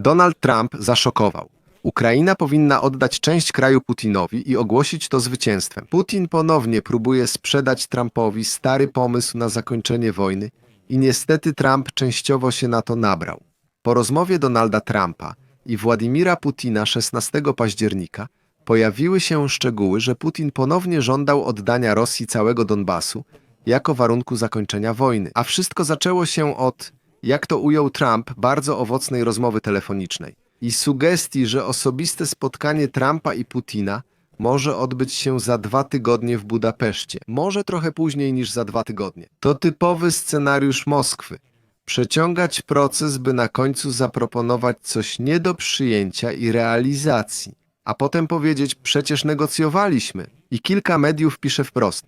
Donald Trump zaszokował. Ukraina powinna oddać część kraju Putinowi i ogłosić to zwycięstwem. Putin ponownie próbuje sprzedać Trumpowi stary pomysł na zakończenie wojny i niestety Trump częściowo się na to nabrał. Po rozmowie Donalda Trumpa i Władimira Putina 16 października pojawiły się szczegóły, że Putin ponownie żądał oddania Rosji całego Donbasu jako warunku zakończenia wojny. A wszystko zaczęło się od, jak to ujął Trump, bardzo owocnej rozmowy telefonicznej i sugestii, że osobiste spotkanie Trumpa i Putina może odbyć się za dwa tygodnie w Budapeszcie. Może trochę później niż za dwa tygodnie. To typowy scenariusz Moskwy. Przeciągać proces, by na końcu zaproponować coś nie do przyjęcia i realizacji. A potem powiedzieć, przecież negocjowaliśmy. I kilka mediów pisze wprost.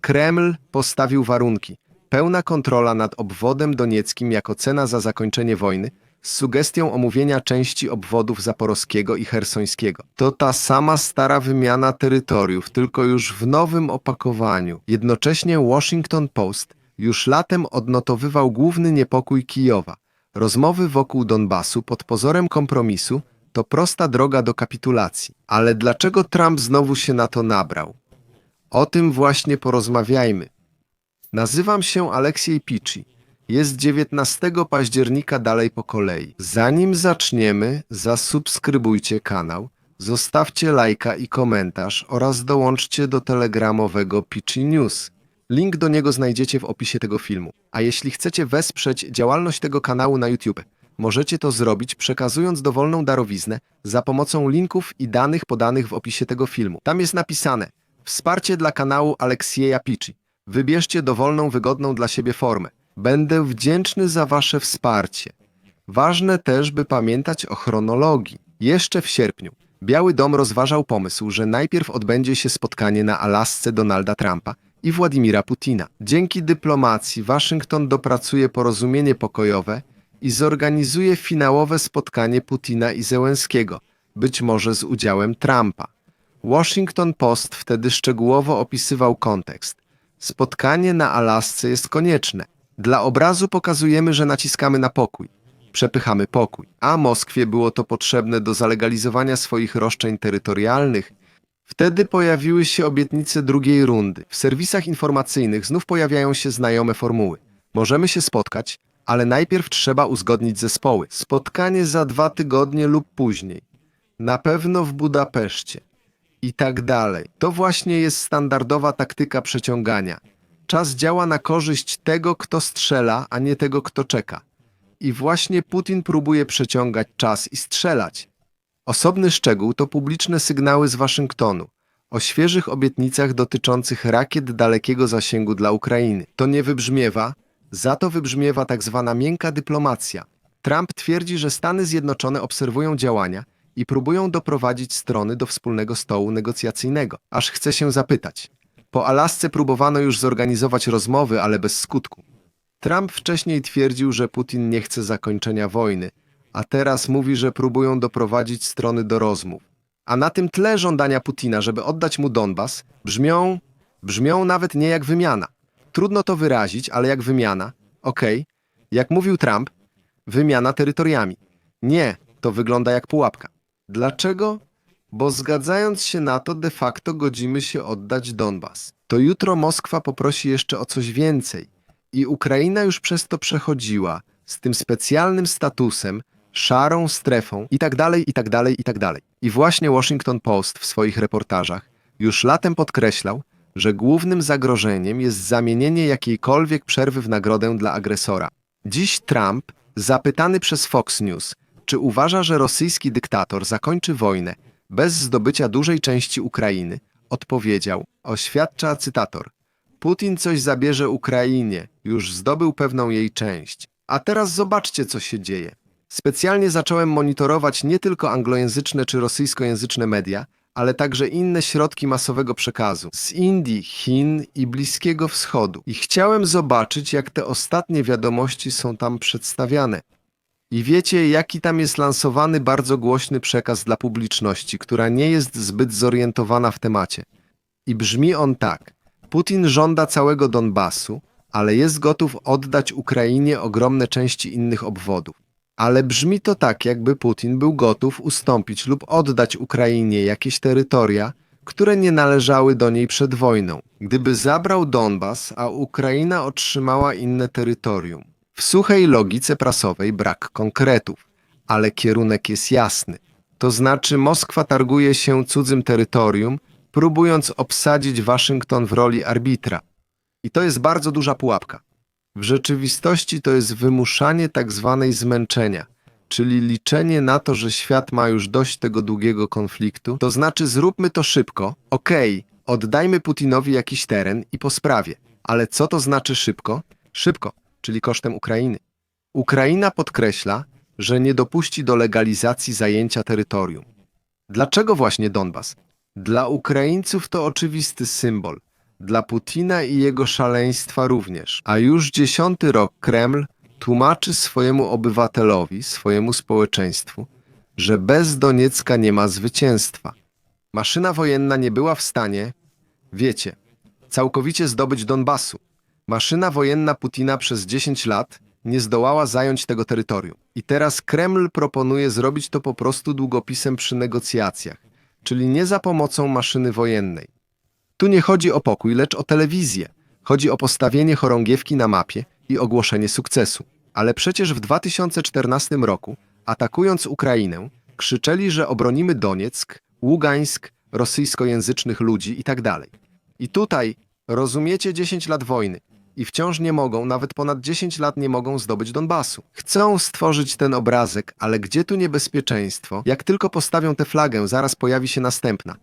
Kreml postawił warunki. Pełna kontrola nad obwodem donieckim jako cena za zakończenie wojny, z sugestią omówienia części obwodów zaporowskiego i hersońskiego. To ta sama stara wymiana terytoriów, tylko już w nowym opakowaniu. Jednocześnie Washington Post już latem odnotowywał główny niepokój Kijowa. Rozmowy wokół Donbasu pod pozorem kompromisu to prosta droga do kapitulacji. Ale dlaczego Trump znowu się na to nabrał? O tym właśnie porozmawiajmy. Nazywam się Aleksiej Pici. Jest 19 października dalej po kolei. Zanim zaczniemy, zasubskrybujcie kanał, zostawcie lajka i komentarz oraz dołączcie do telegramowego Pici News. Link do niego znajdziecie w opisie tego filmu. A jeśli chcecie wesprzeć działalność tego kanału na YouTube, możecie to zrobić przekazując dowolną darowiznę za pomocą linków i danych podanych w opisie tego filmu. Tam jest napisane Wsparcie dla kanału Aleksieja Pici. Wybierzcie dowolną, wygodną dla siebie formę. Będę wdzięczny za Wasze wsparcie. Ważne też, by pamiętać o chronologii. Jeszcze w sierpniu Biały Dom rozważał pomysł, że najpierw odbędzie się spotkanie na Alasce Donalda Trumpa i Władimira Putina. Dzięki dyplomacji Waszyngton dopracuje porozumienie pokojowe i zorganizuje finałowe spotkanie Putina i Zełenskiego, być może z udziałem Trumpa. Washington Post wtedy szczegółowo opisywał kontekst. Spotkanie na Alasce jest konieczne. Dla obrazu pokazujemy, że naciskamy na pokój. Przepychamy pokój. A Moskwie było to potrzebne do zalegalizowania swoich roszczeń terytorialnych. Wtedy pojawiły się obietnice drugiej rundy. W serwisach informacyjnych znów pojawiają się znajome formuły. Możemy się spotkać, ale najpierw trzeba uzgodnić zespoły. Spotkanie za dwa tygodnie lub później. Na pewno w Budapeszcie i tak dalej. To właśnie jest standardowa taktyka przeciągania. Czas działa na korzyść tego, kto strzela, a nie tego, kto czeka. I właśnie Putin próbuje przeciągać czas i strzelać. Osobny szczegół to publiczne sygnały z Waszyngtonu o świeżych obietnicach dotyczących rakiet dalekiego zasięgu dla Ukrainy. To nie wybrzmiewa, za to wybrzmiewa tak zwana miękka dyplomacja. Trump twierdzi, że Stany Zjednoczone obserwują działania i próbują doprowadzić strony do wspólnego stołu negocjacyjnego. Aż chce się zapytać. Po Alasce próbowano już zorganizować rozmowy, ale bez skutku. Trump wcześniej twierdził, że Putin nie chce zakończenia wojny, a teraz mówi, że próbują doprowadzić strony do rozmów. A na tym tle żądania Putina, żeby oddać mu Donbas, brzmią, brzmią nawet nie jak wymiana. Trudno to wyrazić, ale jak wymiana. Okej, jak mówił Trump, wymiana terytoriami. Nie, to wygląda jak pułapka. Dlaczego? Bo zgadzając się na to, de facto godzimy się oddać Donbas. To jutro Moskwa poprosi jeszcze o coś więcej. I Ukraina już przez to przechodziła z tym specjalnym statusem, szarą strefą i tak dalej, i tak dalej, i tak dalej. I właśnie Washington Post w swoich reportażach już latem podkreślał, że głównym zagrożeniem jest zamienienie jakiejkolwiek przerwy w nagrodę dla agresora. Dziś Trump, zapytany przez Fox News, czy uważa, że rosyjski dyktator zakończy wojnę bez zdobycia dużej części Ukrainy, odpowiedział, oświadcza cytator. Putin coś zabierze Ukrainie, już zdobył pewną jej część. A teraz zobaczcie, co się dzieje. Specjalnie zacząłem monitorować nie tylko anglojęzyczne czy rosyjskojęzyczne media, ale także inne środki masowego przekazu z Indii, Chin i Bliskiego Wschodu. I chciałem zobaczyć, jak te ostatnie wiadomości są tam przedstawiane. I wiecie, jaki tam jest lansowany bardzo głośny przekaz dla publiczności, która nie jest zbyt zorientowana w temacie. I brzmi on tak. Putin żąda całego Donbasu, ale jest gotów oddać Ukrainie ogromne części innych obwodów. Ale brzmi to tak, jakby Putin był gotów ustąpić lub oddać Ukrainie jakieś terytoria, które nie należały do niej przed wojną. Gdyby zabrał Donbas, a Ukraina otrzymała inne terytorium. W suchej logice prasowej brak konkretów, ale kierunek jest jasny. To znaczy Moskwa targuje się cudzym terytorium, próbując obsadzić Waszyngton w roli arbitra. I to jest bardzo duża pułapka. W rzeczywistości to jest wymuszanie tak zwanej zmęczenia, czyli liczenie na to, że świat ma już dość tego długiego konfliktu, to znaczy zróbmy to szybko, okej, oddajmy Putinowi jakiś teren i po sprawie. Ale co to znaczy szybko? Szybko, czyli kosztem Ukrainy. Ukraina podkreśla, że nie dopuści do legalizacji zajęcia terytorium. Dlaczego właśnie Donbas? Dla Ukraińców to oczywisty symbol, dla Putina i jego szaleństwa również. A już dziesiąty rok Kreml tłumaczy swojemu obywatelowi, swojemu społeczeństwu, że bez Doniecka nie ma zwycięstwa. Maszyna wojenna nie była w stanie, wiecie, całkowicie zdobyć Donbasu. Maszyna wojenna Putina przez 10 lat nie zdołała zająć tego terytorium. I teraz Kreml proponuje zrobić to po prostu długopisem przy negocjacjach, czyli nie za pomocą maszyny wojennej. Tu nie chodzi o pokój, lecz o telewizję. Chodzi o postawienie chorągiewki na mapie i ogłoszenie sukcesu. Ale przecież w 2014 roku, atakując Ukrainę, krzyczeli, że obronimy Donieck, Ługańsk, rosyjskojęzycznych ludzi i tak. I tutaj rozumiecie 10 lat wojny i wciąż nie mogą, nawet ponad 10 lat nie mogą zdobyć Donbasu. Chcą stworzyć ten obrazek, ale gdzie tu niebezpieczeństwo? Jak tylko postawią tę flagę, zaraz pojawi się następna.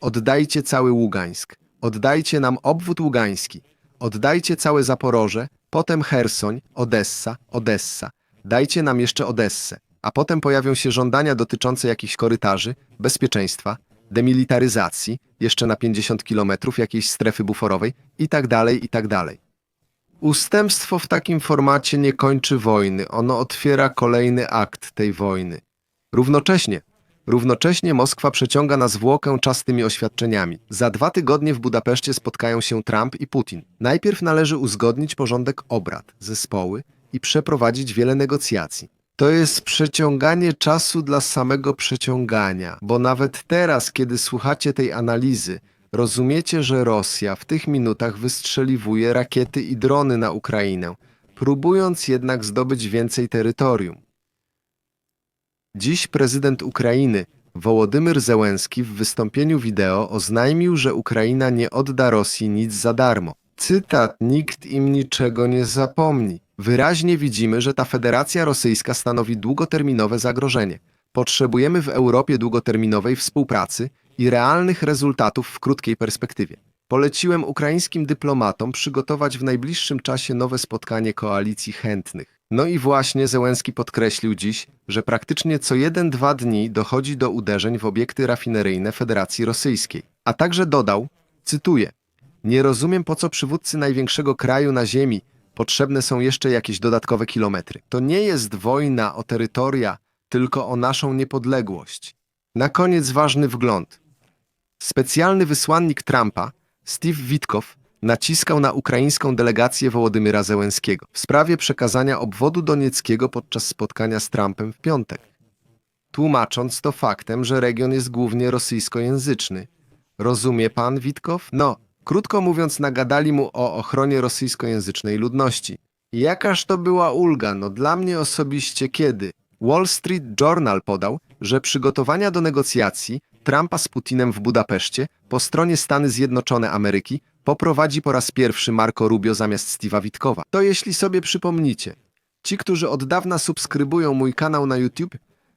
Oddajcie cały Ługańsk. Oddajcie nam obwód ługański. Oddajcie całe Zaporoże, potem Hersoń, Odessa, Odessa. Dajcie nam jeszcze Odessę. A potem pojawią się żądania dotyczące jakichś korytarzy, bezpieczeństwa, demilitaryzacji, jeszcze na 50 kilometrów jakiejś strefy buforowej i tak dalej, i tak dalej. Ustępstwo w takim formacie nie kończy wojny, ono otwiera kolejny akt tej wojny. Równocześnie, równocześnie Moskwa przeciąga na zwłokę czas tymi oświadczeniami. Za dwa tygodnie w Budapeszcie spotkają się Trump i Putin. Najpierw należy uzgodnić porządek obrad, zespoły i przeprowadzić wiele negocjacji. To jest przeciąganie czasu dla samego przeciągania, bo nawet teraz, kiedy słuchacie tej analizy, rozumiecie, że Rosja w tych minutach wystrzeliwuje rakiety i drony na Ukrainę, próbując jednak zdobyć więcej terytorium. Dziś prezydent Ukrainy Wołodymyr Zełenski w wystąpieniu wideo oznajmił, że Ukraina nie odda Rosji nic za darmo. Cytat: Nikt im niczego nie zapomni. Wyraźnie widzimy, że ta Federacja Rosyjska stanowi długoterminowe zagrożenie. Potrzebujemy w Europie długoterminowej współpracy i realnych rezultatów w krótkiej perspektywie. Poleciłem ukraińskim dyplomatom przygotować w najbliższym czasie nowe spotkanie koalicji chętnych. No i właśnie Zełenski podkreślił dziś, że praktycznie co jeden-dwa dni dochodzi do uderzeń w obiekty rafineryjne Federacji Rosyjskiej. A także dodał, cytuję, nie rozumiem po co przywódcy największego kraju na ziemi potrzebne są jeszcze jakieś dodatkowe kilometry. To nie jest wojna o terytoria, tylko o naszą niepodległość. Na koniec ważny wgląd. Specjalny wysłannik Trumpa, Steve Witkow, naciskał na ukraińską delegację Wołodymyra Zełenskiego w sprawie przekazania obwodu donieckiego podczas spotkania z Trumpem w piątek, tłumacząc to faktem, że region jest głównie rosyjskojęzyczny. Rozumie pan, Witkow? No, krótko mówiąc, nagadali mu o ochronie rosyjskojęzycznej ludności. Jakaż to była ulga, no dla mnie osobiście kiedy? Wall Street Journal podał, że przygotowania do negocjacji Trumpa z Putinem w Budapeszcie po stronie Stany Zjednoczone Ameryki poprowadzi po raz pierwszy Marco Rubio zamiast Steve'a Witkowa. To jeśli sobie przypomnicie, ci, którzy od dawna subskrybują mój kanał na YouTube,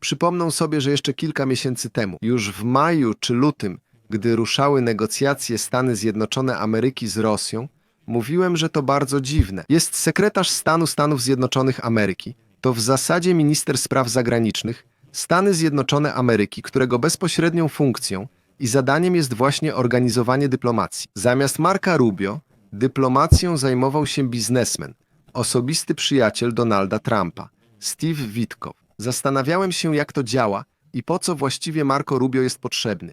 przypomną sobie, że jeszcze kilka miesięcy temu, już w maju czy lutym, gdy ruszały negocjacje Stany Zjednoczone Ameryki z Rosją, mówiłem, że to bardzo dziwne. Jest sekretarz stanu Stanów Zjednoczonych Ameryki, to w zasadzie minister spraw zagranicznych Stany Zjednoczone Ameryki, którego bezpośrednią funkcją i zadaniem jest właśnie organizowanie dyplomacji. Zamiast Marka Rubio, dyplomacją zajmował się biznesmen, osobisty przyjaciel Donalda Trumpa, Steve Witkow. Zastanawiałem się, jak to działa i po co właściwie Marco Rubio jest potrzebny.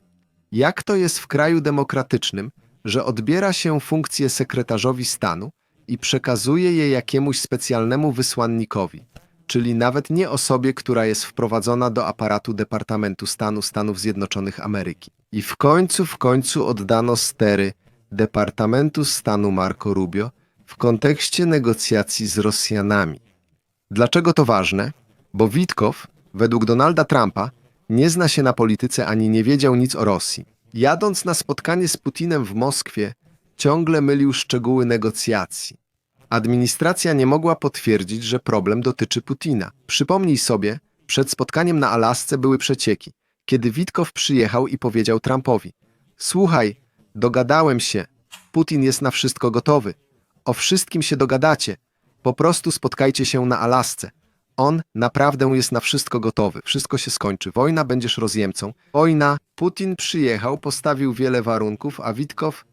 Jak to jest w kraju demokratycznym, że odbiera się funkcję sekretarzowi stanu i przekazuje je jakiemuś specjalnemu wysłannikowi, czyli nawet nie osobie, która jest wprowadzona do aparatu Departamentu Stanu Stanów Zjednoczonych Ameryki. I w końcu, w końcu oddano stery Departamentu Stanu Marco Rubio w kontekście negocjacji z Rosjanami. Dlaczego to ważne? Bo Witkow, według Donalda Trumpa, nie zna się na polityce ani nie wiedział nic o Rosji. Jadąc na spotkanie z Putinem w Moskwie, ciągle mylił szczegóły negocjacji. Administracja nie mogła potwierdzić, że problem dotyczy Putina. Przypomnij sobie, przed spotkaniem na Alasce były przecieki, kiedy Witkow przyjechał i powiedział Trumpowi: Słuchaj, dogadałem się, Putin jest na wszystko gotowy. O wszystkim się dogadacie. Po prostu spotkajcie się na Alasce. On naprawdę jest na wszystko gotowy. Wszystko się skończy. Wojna, będziesz rozjemcą. Wojna. Putin przyjechał, postawił wiele warunków, a Witkow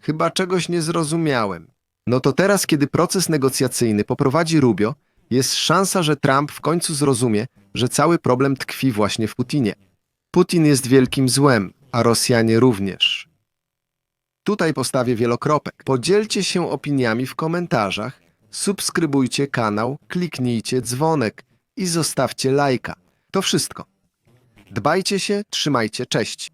chyba czegoś nie zrozumiałem. No to teraz, kiedy proces negocjacyjny poprowadzi Rubio, jest szansa, że Trump w końcu zrozumie, że cały problem tkwi właśnie w Putinie. Putin jest wielkim złem, a Rosjanie również. Tutaj postawię wielokropek. Podzielcie się opiniami w komentarzach, subskrybujcie kanał, kliknijcie dzwonek i zostawcie lajka. To wszystko. Dbajcie się, trzymajcie, cześć.